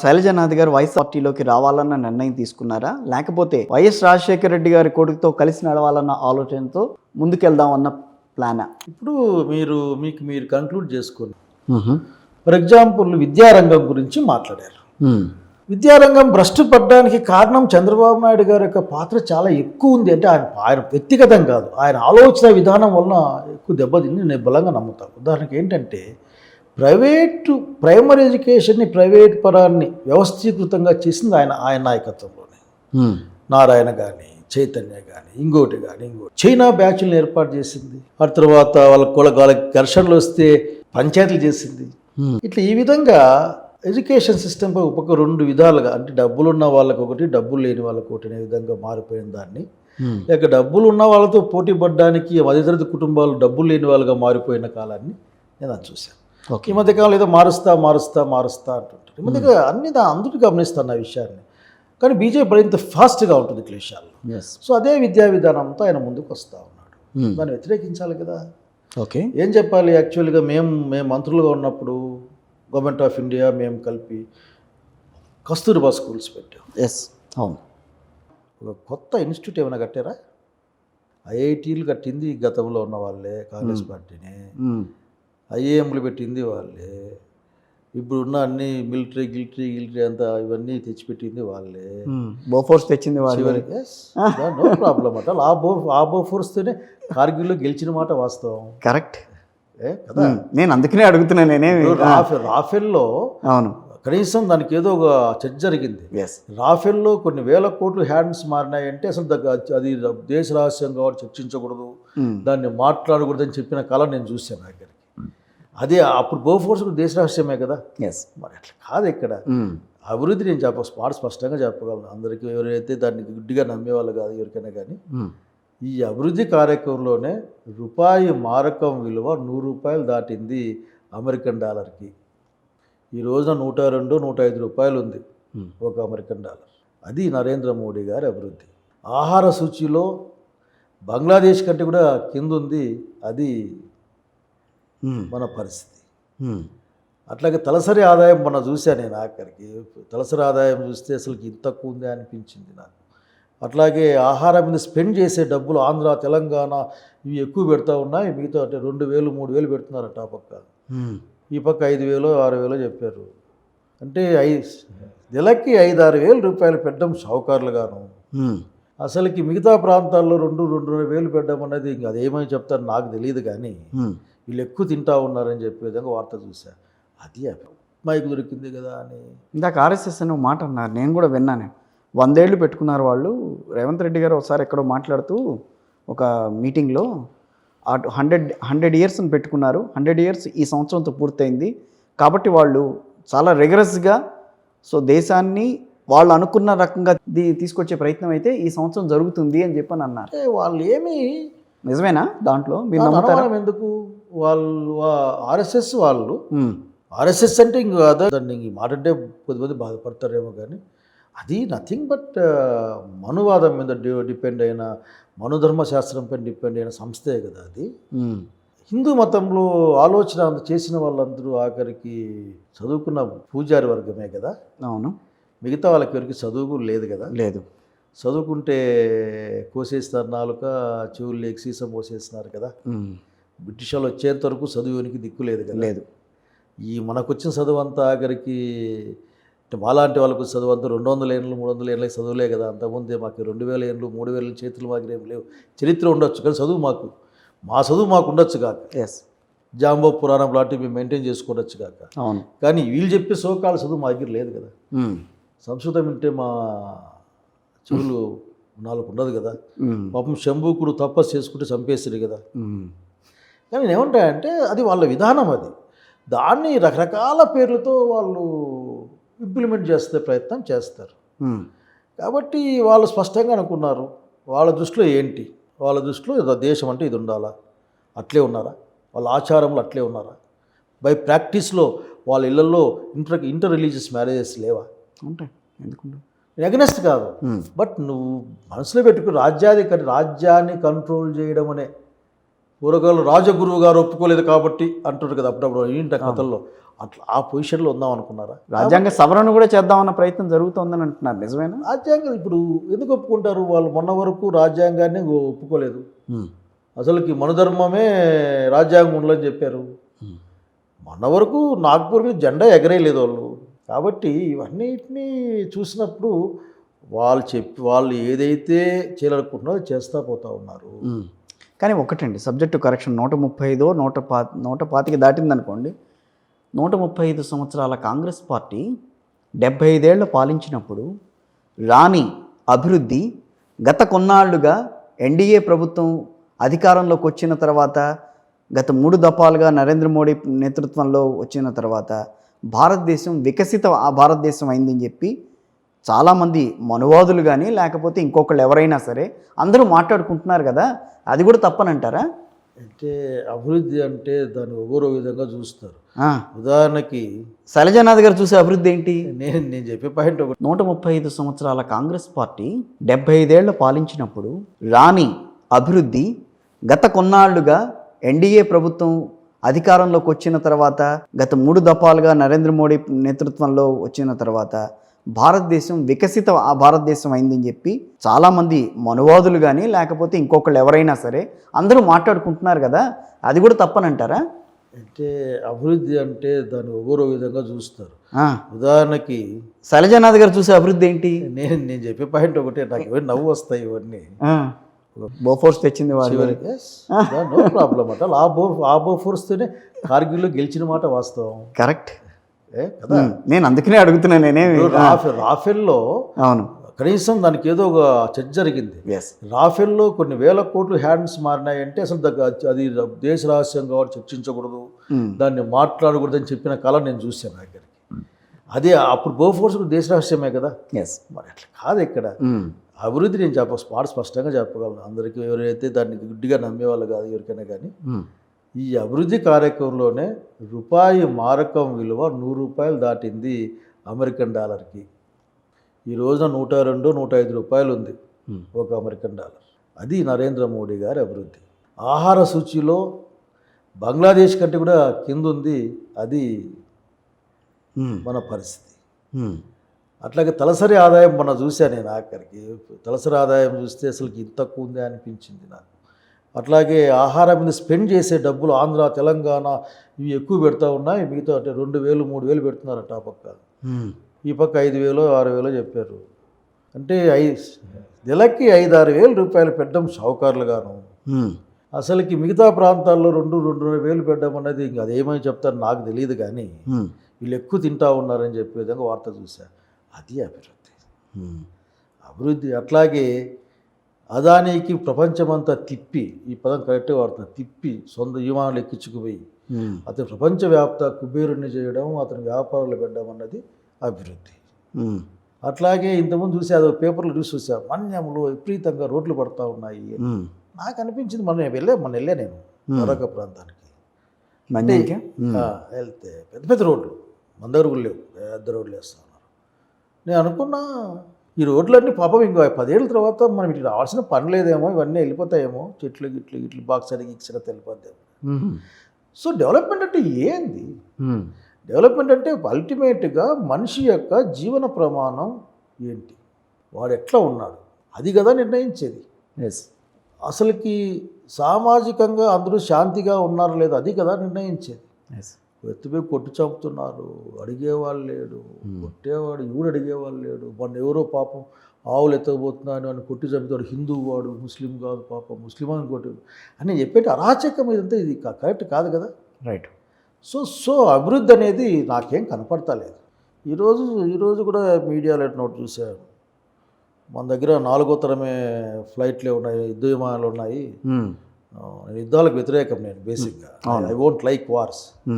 శైలజానాథ్ గారు వైఎస్ పార్టీలోకి రావాలన్న నిర్ణయం తీసుకున్నారా? లేకపోతే వైఎస్ రాజశేఖర రెడ్డి గారి కొడుకుతో కలిసి నడవాలన్న ఆలోచనతో ముందుకెళ్దామన్న ప్లానా? ఇప్పుడు మీరు మీకు మీరు కంక్లూడ్ చేసుకోండి. ఫర్ ఎగ్జాంపుల్ విద్యారంగం గురించి మాట్లాడారు. విద్యారంగం భ్రష్టు పడ్డానికి కారణం చంద్రబాబు నాయుడు గారి యొక్క పాత్ర చాలా ఎక్కువ ఉంది అంటే ఆయన ఆయన వ్యక్తిగతం కాదు. ఆయన ఆలోచన విధానం వలన ఎక్కువ దెబ్బతింది. నేను బలంగా నమ్ముతాను. ఉదాహరణకి ఏంటంటే ప్రైవేటు ప్రైమరీ ఎడ్యుకేషన్ని ప్రైవేట్ పరాన్ని వ్యవస్థీకృతంగా చేసింది ఆయన ఆయన నాయకత్వంలోనే. నారాయణ కానీ చైతన్య కానీ ఇంకోటి కానీ ఇంకోటి. చైనా బ్యాచ్లను ఏర్పాటు చేసింది. ఆ తర్వాత వాళ్ళ కుల వాళ్ళకి ఘర్షణలు వస్తే పంచాయతీలు చేసింది. ఇట్లా ఈ విధంగా ఎడ్యుకేషన్ సిస్టంపై ఒక రెండు విధాలుగా అంటే డబ్బులు ఉన్న వాళ్ళకి ఒకటి డబ్బులు లేని వాళ్ళకి ఒకటి అనే విధంగా మారిపోయిన దాన్ని. లేక డబ్బులు ఉన్న వాళ్ళతో పోటీ పడడానికి మధ్యతరగతి కుటుంబాలు డబ్బులు లేని వాళ్ళుగా మారిపోయిన కాలాన్ని నేను అది చూశాను. ఈ మధ్యకాలంలో ఏదో మారుస్తా మారుస్తా మారుస్తా అంటుంటారు. ఈ మధ్య అన్ని దా అందరూ గమనిస్తాను ఆ విషయాన్ని. కానీ బీజేపీ మరింత ఫాస్ట్గా ఉంటుంది ఎస్ సో అదే విద్యా విధానంతో ఆయన ముందుకు వస్తూ ఉన్నాడు. దాన్ని వ్యతిరేకించాలి కదా. ఓకే. ఏం చెప్పాలి? యాక్చువల్గా మేము మేము మంత్రులుగా ఉన్నప్పుడు గవర్నమెంట్ ఆఫ్ ఇండియా మేము కలిపి కస్తూరిబా స్కూల్స్ పెట్టాం. ఎస్ అవును. ఒక కొత్త ఇన్స్టిట్యూట్ ఏమైనా కట్టారా? ఐఐటీలు కట్టింది గతంలో ఉన్న వాళ్ళే కాంగ్రెస్ పార్టీని. మ్మ్. ఐఏఎంలు పెట్టింది వాళ్ళే. ఇప్పుడున్న అన్ని మిలిటరీ గిలిటరీ గిలిటరీ అంతా ఇవన్నీ తెచ్చిపెట్టింది వాళ్ళే. బోఫోర్స్ తెచ్చింది వాళ్ళు. నో ప్రాబ్లం అట. ఆ బో ఆ బో ఫోర్స్తోనే కార్గిల్లో గెలిచిన మాట వాస్తవం. కరెక్ట్. కదా? నేను అందుకనే అడుగుతున్నా నేనేమి ఇప్పుడు రాఫెల్ రాఫెల్లో అవును. కనీసం దానికి ఏదో ఒక చర్చ జరిగింది. రాఫెల్లో కొన్ని వేల కోట్లు హ్యాండ్స్ మారినాయంటే అసలు అది దేశ రహస్యం కాబట్టి చర్చించకూడదు. దాన్ని మాట్లాడకూడదని చెప్పిన కళ నేను చూశాను దగ్గరికి. అదే అప్పుడు బోఫోర్స్ కూడా దేశ రహస్యమే కదా? ఎస్ మరి అట్లా కాదు ఇక్కడ. అభివృద్ధి నేను చెప్ప స్పాట్ స్పష్టంగా చెప్పగలను. అందరికీ ఎవరైతే దాన్ని గుడ్డిగా నమ్మేవాళ్ళు కాదు ఎవరికైనా కానీ. ఈ అభివృద్ధి కార్యక్రమంలోనే రూపాయి మారకం విలువ నూరు రూపాయలు దాటింది అమెరికన్ డాలర్కి. ఈ రోజున నూట రెండు నూట ఐదు రూపాయలు ఉంది ఒక అమెరికన్ డాలర్. అది నరేంద్ర మోడీ గారి అభివృద్ధి. ఆహార సూచిలో బంగ్లాదేశ్ కంటే కూడా కింద ఉంది. అది మన పరిస్థితి. అట్లాగే తలసరి ఆదాయం మొన్న చూశాను నేను ఆఖరికి. తలసరి ఆదాయం చూస్తే అసలు ఇంత తక్కువ ఉందే అనిపించింది నాకు. అట్లాగే ఆహారం మీద స్పెండ్ చేసే డబ్బులు ఆంధ్ర తెలంగాణ ఇవి ఎక్కువ పెడతా ఉన్నాయి మిగతా అంటే రెండు వేలు మూడు వేలు పెడుతున్నారట ఆ పక్క. ఈ పక్క ఐదు వేలు ఆరు వేలు చెప్పారు. అంటే ఐ నెలకి ఐదు ఆరు వేలు రూపాయలు పెట్టడం షావుకారులుగాను. అసలుకి మిగతా ప్రాంతాల్లో రెండు రెండున్నర వేలు పెట్టడం అనేది ఇంకా అదేమని చెప్తారు నాకు తెలియదు కానీ వీళ్ళు ఎక్కువ తింటా ఉన్నారని చెప్పే విధంగా వార్త చూసా అది మైకు దొరికింది కదా అని. ఇందాక ఆర్ఎస్ఎస్ అని మాట అన్నారు. నేను కూడా విన్నాను. వందేళ్ళు పెట్టుకున్నారు వాళ్ళు. రేవంత్ రెడ్డి గారు ఒకసారి ఎక్కడో మాట్లాడుతూ ఒక మీటింగ్లో అటు హండ్రెడ్ హండ్రెడ్ ఇయర్స్ని పెట్టుకున్నారు. హండ్రెడ్ ఇయర్స్ ఈ సంవత్సరంతో పూర్తయింది. కాబట్టి వాళ్ళు చాలా రిగరస్గా సో దేశాన్ని వాళ్ళు అనుకున్న రకంగా తీసుకొచ్చే ప్రయత్నం అయితే ఈ సంవత్సరం జరుగుతుంది అని చెప్పని అన్నారు. వాళ్ళు ఏమి నిజమేనా దాంట్లో? మీరు నమ్ముతారా? ఎందుకు? వాళ్ళు ఆర్ఎస్ఎస్ వాళ్ళు ఆర్ఎస్ఎస్ అంటే ఇంక అదే దాన్ని ఈ మాట అంటే కొద్దిమంది బాధపడతారేమో కానీ అది నథింగ్ బట్ మనువాదం మీద డిపెండ్ అయిన మనుధర్మ శాస్త్రంపై డిపెండ్ అయిన సంస్థే కదా అది. హిందూ మతంలో ఆలోచన చేసిన వాళ్ళందరూ ఆఖరికి చదువుకున్న పూజారి వర్గమే కదా. అవును. మిగతా వాళ్ళకి ఎవరికి చదువు లేదు కదా? లేదు. చదువుకుంటే కోసేస్తారు నాలుక చెవులు లేక సీసం పోసేస్తున్నారు కదా? బ్రిటిష్ వాళ్ళు వచ్చేంత వరకు చదువునికి దిక్కు లేదు కదా? లేదు. ఈ మనకు వచ్చిన చదువు అంతా ఆఖరికి అంటే మాలాంటి వాళ్ళకు చదువు అంతా రెండు వందల ఏళ్ళు మూడు వందల ఏళ్ళకి చదువులే కదా? అంతకుముందే మాకు రెండు వేల ఏళ్ళు మూడు వేల చేతులు మాకు ఏం లేవు. చరిత్ర ఉండొచ్చు కానీ చదువు మాకు. మా చదువు మాకు ఉండొచ్చు కాక. ఎస్ జాంబో పురాణం లాంటివి మేము మెయింటైన్ చేసుకోవచ్చు కాక. అవును. కానీ వీళ్ళు చెప్పే సోకాల చదువు మా దగ్గర లేదు కదా? సంస్కృతం వింటే మా చెవులు నాలుగు ఉండదు కదా. పాపం శంభూకుడు తపస్సు చేసుకుంటే చంపేసారు కదా. కానీ ఏమంటాయంటే అది వాళ్ళ విధానం అది. దాన్ని రకరకాల పేర్లతో వాళ్ళు ఇంప్లిమెంట్ చేస్తే ప్రయత్నం చేస్తారు. కాబట్టి వాళ్ళు స్పష్టంగా అనుకున్నారు వాళ్ళ దృష్టిలో ఏంటి? వాళ్ళ దృష్టిలో దేశం అంటే ఇది ఉండాలా? అట్లే ఉన్నారా? వాళ్ళ ఆచారంలో అట్లే ఉన్నారా? బై ప్రాక్టీస్లో వాళ్ళ ఇళ్ళలో ఇంటర్ ఇంటర్ రిలీజియస్ మ్యారేజెస్ లేవా? ఉంటాయి. ఎందుకుంటాయి నేను అగనెస్ట్ కాదు బట్ నువ్వు మనసులో పెట్టుకుని రాజ్యాధికారి రాజ్యాన్ని కంట్రోల్ చేయడం అనే పూర్వకాలం రాజగురువు గారు ఒప్పుకోలేదు కాబట్టి అంటారు కదా అప్పుడప్పుడు ఏంటి కథల్లో. అట్లా ఆ పొజిషన్లో ఉందాం అనుకున్నారా? రాజ్యాంగ సవరణ కూడా చేద్దామన్న ప్రయత్నం జరుగుతోందని అంటున్నారు నిజమేనా? రాజ్యాంగం ఇప్పుడు ఎందుకు ఒప్పుకుంటారు? వాళ్ళు మొన్న వరకు రాజ్యాంగాన్ని ఒప్పుకోలేదు. అసలుకి మనుధర్మమే రాజ్యాంగం ఉండాలని చెప్పారు. మొన్న వరకు నాగ్పూర్కి జెండా ఎగరేయలేదు వాళ్ళు. కాబట్టి ఇవన్నిటినీ చూసినప్పుడు వాళ్ళు చెప్పి వాళ్ళు ఏదైతే చేయాలనుకుంటున్నారో అది చేస్తా పోతా ఉన్నారు. కానీ ఒకటండి సబ్జెక్టు కరెక్షన్ నూట ముప్పై ఐదో నూట పా నూట పాతికి దాటిందనుకోండి నూట ముప్పై ఐదు సంవత్సరాల కాంగ్రెస్ పార్టీ డెబ్బై ఐదేళ్ళు పాలించినప్పుడు రాని అభివృద్ధి గత కొన్నాళ్ళుగా ఎన్డీఏ ప్రభుత్వం అధికారంలోకి వచ్చిన తర్వాత గత మూడు దఫాలుగా నరేంద్ర మోడీ నేతృత్వంలో వచ్చిన తర్వాత భారతదేశం వికసిత ఆ భారతదేశం అయిందని చెప్పి చాలామంది మనువాదులు కానీ లేకపోతే ఇంకొకళ్ళు ఎవరైనా సరే అందరూ మాట్లాడుకుంటున్నారు కదా అది కూడా తప్పనంటారా? అంటే అభివృద్ధి అంటే దాన్ని ఒక్కొరో విధంగా చూస్తారు. ఉదాహరణకి శైలజానాథ్ గారు చూసే అభివృద్ధి ఏంటి? నేను నేను చెప్పే పాయింట్ ఒకటి. నూట ముప్పై ఐదు సంవత్సరాల కాంగ్రెస్ పార్టీ డెబ్బై ఐదేళ్ళు పాలించినప్పుడు రాని అభివృద్ధి గత కొన్నాళ్ళుగా ఎన్డీఏ ప్రభుత్వం అధికారంలోకి వచ్చిన తర్వాత గత మూడు దఫాలుగా నరేంద్ర మోడీ నేతృత్వంలో వచ్చిన తర్వాత భారతదేశం వికసిత ఆ భారతదేశం అయిందని చెప్పి చాలామంది మనువాదులు కానీ లేకపోతే ఇంకొకళ్ళు ఎవరైనా సరే అందరూ మాట్లాడుకుంటున్నారు కదా అది కూడా తప్పనంటారా? అంటే అభివృద్ధి అంటే దాన్ని ఒక్కొరో విధంగా చూస్తారు. ఉదాహరణకి శైలజానాథ్ గారు చూసే అభివృద్ధి ఏంటి? నేను నేను చెప్పే పాయింట్ ఒకటే నాకు నవ్వు వస్తాయి ఇవన్నీ. బోఫోర్స్ తెచ్చింది నో ప్రాబ్లం అట ఆ బో ఆ బో ఫోర్స్తోనే కార్గిల్లో గెలిచిన మాట వాస్తవం. కరెక్ట్ ఏ కదా? నేను అందుకనే అడుగుతున్నా ఇప్పుడు రాఫెల్ రాఫెల్లో అవును. కనీసం దానికి ఏదో ఒక చర్చ జరిగింది. రాఫెల్లో కొన్ని వేల కోట్లు హ్యాండ్స్ మారినాయంటే అసలు అది దేశ రహస్యం కాబట్టి చర్చించకూడదు. దాన్ని మాట్లాడకూడదు అని చెప్పిన కళ నేను చూశాను దగ్గరికి. అదే అప్పుడు బోఫోర్స్ దేశ రహస్యమే కదా? మరి అట్లా కాదు ఇక్కడ. అభివృద్ధి నేను చెప్ప స్పాట్ స్పష్టంగా చెప్పగలను. అందరికీ ఎవరైతే దాన్ని గుడ్డిగా నమ్మేవాళ్ళు కాదు ఎవరికైనా కానీ ఈ అభివృద్ధి కార్యక్రమంలోనే రూపాయి మారకం విలువ నూరు రూపాయలు దాటింది అమెరికన్ డాలర్కి. ఈ రోజున నూట రెండు నూట ఐదు రూపాయలు ఉంది ఒక అమెరికన్ డాలర్. అది నరేంద్ర మోడీ గారి అభివృద్ధి. ఆహార సూచిలో బంగ్లాదేశ్ కంటే కూడా కింద ఉంది అది మన పరిస్థితి. అట్లాగే తలసరి ఆదాయం మొన్న చూశాను నేను ఆఖరికి. తలసరి ఆదాయం చూస్తే అసలు ఇంత తక్కువ ఉంది అనిపించింది నాకు. అట్లాగే ఆహారం మీద స్పెండ్ చేసే డబ్బులు ఆంధ్ర తెలంగాణ ఇవి ఎక్కువ పెడతా ఉన్నాయి మిగతా అంటే రెండు వేలు మూడు వేలు పెడుతున్నారట ఆ పక్క. ఈ పక్క ఐదు వేలు ఆరు వేలు చెప్పారు. అంటే ఐ నెలకి ఐదు ఆరు వేలు రూపాయలు పెట్టడం షావుకారులుగాను. అసలుకి మిగతా ప్రాంతాల్లో రెండు రెండున్నర వేలు పెట్టడం అనేది ఇంక అదేమని చెప్తారు నాకు తెలియదు కానీ వీళ్ళు ఎక్కువ తింటా ఉన్నారని చెప్పే విధంగా వార్త చూశా. అది అభివృద్ధి. అభివృద్ధి అట్లాగే అదానికి ప్రపంచమంతా తిప్పి ఈ పదం కరెక్ట్గా వాడుతున్నా తిప్పి సొంత విమానాలు ఎక్కించుకుపోయి అతను ప్రపంచవ్యాప్త కుబేరుణ్ణి చేయడం అతని వ్యాపారాలు పెట్టడం అన్నది అభివృద్ధి. అట్లాగే ఇంతకుముందు చూసి అది పేపర్లో చూసి చూసా మన్యంలో విపరీతంగా రోడ్లు పడతా ఉన్నాయి. నాకు అనిపించింది నేను వెళ్ళే మొన్న వెళ్ళా నేను మరొక ప్రాంతానికి. వెళ్తే పెద్ద పెద్ద రోడ్లు మన దగ్గర కూడా లేవు పెద్ద రోడ్లు వేస్తా. నేను అనుకున్నా ఈ రోడ్లన్నీ పాపం ఇంకో పదేళ్ళ తర్వాత మనం ఇటు రావాల్సిన పని లేదేమో ఇవన్నీ వెళ్ళిపోతాయేమో చెట్లు గిట్లు గిట్లు బాక్స్ అడిగి ఇచ్చిన సో డెవలప్మెంట్ అంటే ఏంది? డెవలప్మెంట్ అంటే అల్టిమేట్గా మనిషి యొక్క జీవన ప్రమాణం ఏంటి? వాడు ఎట్లా ఉన్నాడు? అది కదా నిర్ణయించేది. ఎస్ అసలుకి సామాజికంగా అందరూ శాంతిగా ఉన్నారో లేదో అది కదా నిర్ణయించేది. ఎస్ ఎత్తిపోయి కొట్టి చంపుతున్నారు. అడిగేవాళ్ళు లేడు. కొట్టేవాడు ఎవడు అడిగేవాళ్ళు లేడు. మొన్న ఎవరో పాపం ఆవులు ఎత్తకపోతున్నాను అని కొట్టి చంపుతాడు. హిందూ వాడు ముస్లిం కాదు పాపం ముస్లిం అని కొట్టి అని చెప్పేటి అరాచకం ఇదంతా ఇది కరెక్ట్ కాదు కదా? రైట్. సో సో అభివృద్ధి అనేది నాకేం కనపడతలేదు. ఈరోజు ఈరోజు కూడా మీడియాలో నోట్ చూసాను మన దగ్గర నాలుగో తరమే ఫ్లైట్లే ఉన్నాయి యుద్ధ విమానాలు ఉన్నాయి. యుద్ధాలకు వ్యతిరేకం నేను బేసిక్గా. I won't like wars.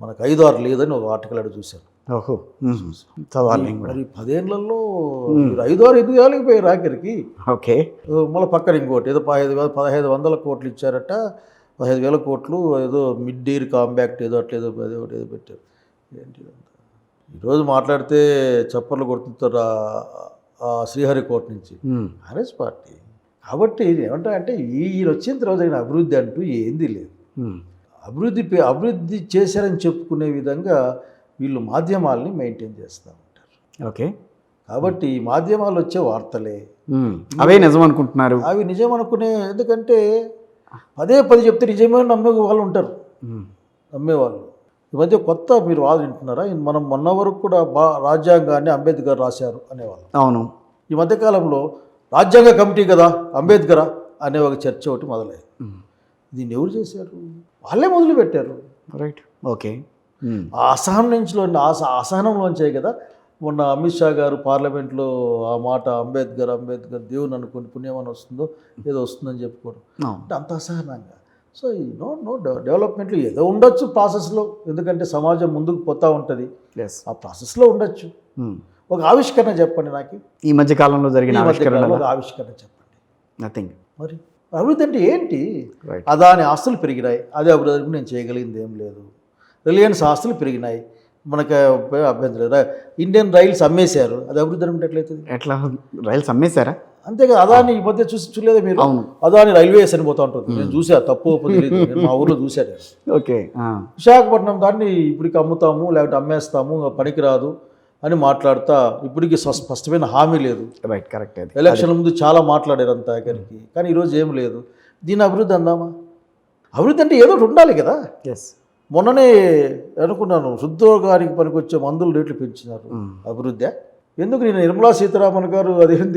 మనకు ఐదు ఆరు లేదని ఒక ఆర్టికల్ అక్కడ చూశాను. ఓహో చదవాలి మరి పదేళ్ళలో మీరు ఐదు ఆరు ఎందుకు కాలేకపోయారు ఆఖరికి ఓకే. మళ్ళీ పక్కన ఇంకోటి ఏదో పదహైదు వేల పదహైదు వందల కోట్లు ఇచ్చారట. పదహైదు వేల కోట్లు ఏదో మిడ్ ఇయర్ కాంబాక్ట్ ఏదో అట్లా ఏదో ఏదో ఒకటి ఏదో పెట్టారు. ఏంటి? ఈరోజు మాట్లాడితే చప్పర్లు కొడుతుంటారు శ్రీహరికోట నుంచి. కాంగ్రెస్ పార్టీ. కాబట్టి ఏమంటా అంటే ఈయన వచ్చిన తర్వాత అభివృద్ధి అంటూ ఏంది లేదు. అభివృద్ధి అభివృద్ధి చేశారని చెప్పుకునే విధంగా వీళ్ళు మాధ్యమాల్ని మెయింటైన్ చేస్తూ ఉంటారు. ఓకే. కాబట్టి ఈ మాధ్యమాలు వచ్చే వార్తలే. అవే నిజం అనుకుంటున్నారు అవి నిజం అనుకునే ఎందుకంటే పదే పది చెప్తే నిజమే నమ్మే వాళ్ళు ఉంటారు. నమ్మేవాళ్ళు ఈ మధ్య కొత్త మీరు వాదన వింటున్నారా? మనం మొన్న వరకు కూడా బా రాజ్యాంగాన్ని అంబేద్కర్ రాశారు అనేవాళ్ళు. అవును. ఈ మధ్యకాలంలో రాజ్యాంగ కమిటీ కదా అంబేద్కరా అనే ఒక చర్చ ఒకటి మొదలైంది. దీన్ని ఎవరు చేశారు? వాళ్ళే మొదలు పెట్టారు రైట్ ఓకే. ఉమ్. ఆ అసహనం నుంచిలో ఆస అసహనంలోంచే కదా మొన్న అమిత్ షా గారు పార్లమెంట్లో ఆ మాట అంబేద్కర్ అంబేద్కర్ దేవుని అనుకుని పుణ్యమని వస్తుందో ఏదో వస్తుందని చెప్పుకోవడం. అంటే అంత అసహనంగా. సో ఈ నో నో డెవలప్మెంట్లో ఏదో ఉండొచ్చు ప్రాసెస్లో ఎందుకంటే సమాజం ముందుకు పోతూ ఉంటుంది. ఆ ప్రాసెస్లో ఉండొచ్చు. ఒక ఆవిష్కరణ చెప్పండి నాకు. ఈ మధ్య కాలంలో జరిగిన ఆవిష్కరణ చెప్పండి. నథింగ్ మరి? అభివృద్ధి అంటే ఏంటి? అదాని ఆస్తులు పెరిగినాయి. అదే అభివృద్ధి నేను చేయగలిగింది ఏం లేదు. రిలయన్స్ ఆస్తులు పెరిగినాయి. మనకి అభ్యంతరం లేదు. ఇండియన్ రైల్స్ అమ్మేశారు. అది అభివృద్ధి అనుకుంటే ఎట్లయితుంది? ఎట్లా? రైల్స్ అమ్మేశారా? అంతేగా అదాని ఈ మధ్య చూసి చూడలేదా మీరు? అదాని రైల్వేస్ అని పోతా ఉంటుంది. నేను చూసా తప్పు తెలియదు మా ఊర్లో చూశాను ఓకే. విశాఖపట్నం దాన్ని ఇప్పటికి అమ్ముతాము లేకపోతే అమ్మేస్తాము పనికిరాదు. అని మాట్లాడుతా ఇప్పటికి స్ప- స్పష్టమైన హామీ లేదు. రైట్ కరెక్ట్ అది. ఎలక్షన్ ముందు చాలా మాట్లాడారు అంత దగ్గరికి కానీ ఈరోజు ఏం లేదు. దీని అభివృద్ధి అందామా? అభివృద్ధి అంటే ఏదో ఒకటి ఉండాలి కదా. ఎస్ మొన్ననే అనుకున్నాను హృద్రోగానికి పనికొచ్చే మందుల రేట్లు పెంచినారు అభివృద్ధి. ఎందుకు? నేను నిర్మలా సీతారామన్ గారు అదేంది?